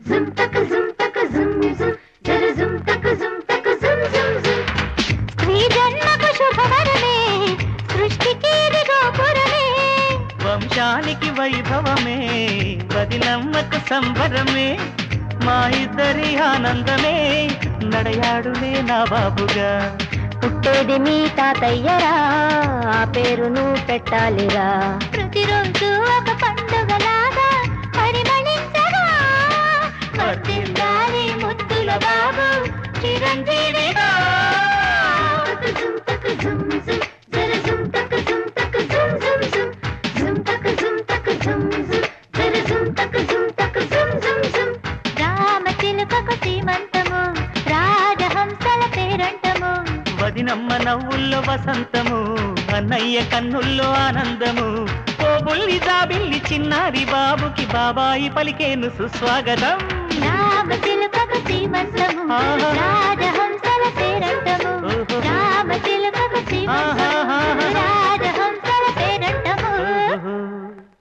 జర స్త్రీ జన్మకు శుభవరమే సృష్టికి వంశానికి వైభవమే వదినమ్మకు సంబరమే మా ఇద్దరి ఆనందమే నడయాడులే నా బాబుగా పుట్టేది మీ తాతయ్యరా ఆ పేరును పెట్టాలిరా ప్రతిరోజు ఒక పండుగలాగా వదినమ్మ నవ్వుల్లో వసంతము అన్నయ్య కన్నుల్లో ఆనందము. ఓ బుల్లి జాబిల్లి చిన్నారి బాబుకి బాబాయి పలికేను సుస్వాగతం. రామ